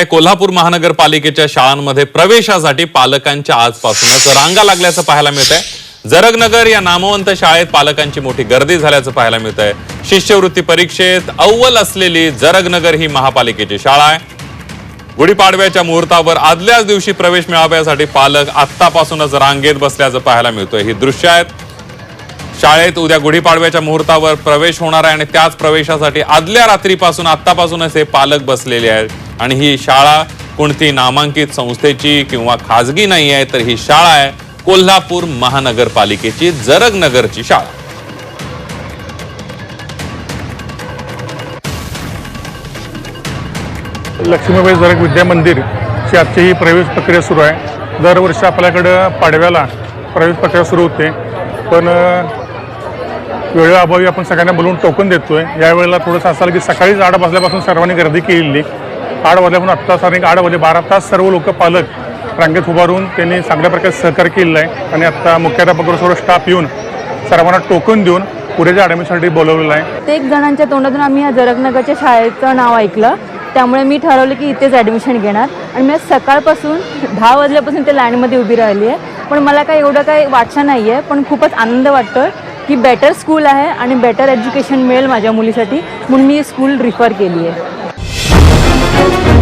आहे कोल्हापूर महानगरपालिकेच्या शाळांमध्ये प्रवेशासाठी पालकांच्या आजपासूनच रांगा लागल्याचं पाहायला मिळत आहे जरगनगर या नामवंत शाळेत पालकांची मोठी गर्दी झाल्याचं पाहायला मिळत आहे शिष्यवृत्ती परीक्षेत अव्वल असलेली जरगनगर ही महापालिकेची शाळा आहे. गुढीपाडव्याच्या मुहूर्तावर आदल्याच दिवशी प्रवेश मिळाव्यासाठी पालक आत्तापासूनच रांगेत बसल्याचं पाहायला मिळतोय. ही दृश्य आहेत. शाळेत उद्या गुढीपाडव्याच्या मुहूर्तावर प्रवेश होणार आहे आणि त्याच प्रवेशासाठी आदल्या रात्रीपासून आत्तापासूनच हे पालक बसलेले आहेत. आणि ही शाळा कोणती नामांकित संस्थेची किंवा खाजगी नाही आहे तर ही शाळा आहे कोल्हापूर महानगरपालिकेची जरगनगरची शाळा. लक्ष्मीबाई जरग विद्या मंदिर ची आजची ही प्रवेश प्रक्रिया सुरू आहे. दरवर्षी आपल्याकडं पाडव्याला प्रवेश प्रक्रिया सुरू होते. पण वेळेअभावी आपण सगळ्यांना बोलवून टोकन देतोय. यावेळेला थोडंसं असं की सकाळीच आठ वाजल्यापासून सर्वांनी गर्दी केलेली. आठ वाजल्यापासून आत्ता साधारण आठ वाजे बारा तास सर्व लोक पालक रांगेत उभारून त्यांनी चांगल्या प्रकारे सहकार्य केलेलं आहे. आणि आत्ता मुख्याध्यापक सर्व स्टाफ येऊन सर्वांना टोकन देऊन पुढेच्या ॲडमिशनसाठी बोलवलेलं आहे. प्रत्येक जणांच्या तोंडातून आम्ही या जरगनगरच्या शाळेचं नाव ऐकलं. त्यामुळे मी ठरवलं की इथेच ॲडमिशन घेणार. आणि मी सकाळपासून दहा वाजल्यापासून ते लाईनमध्ये उभी राहिली आहे. पण मला काही एवढं काही वाटलं नाही आहे पण खूपच आनंद वाटतो की बेटर स्कूल आहे आणि बेटर एज्युकेशन मिळेल माझ्या मुलीसाठी म्हणून मी स्कूल रिफर केली आहे. Thank you.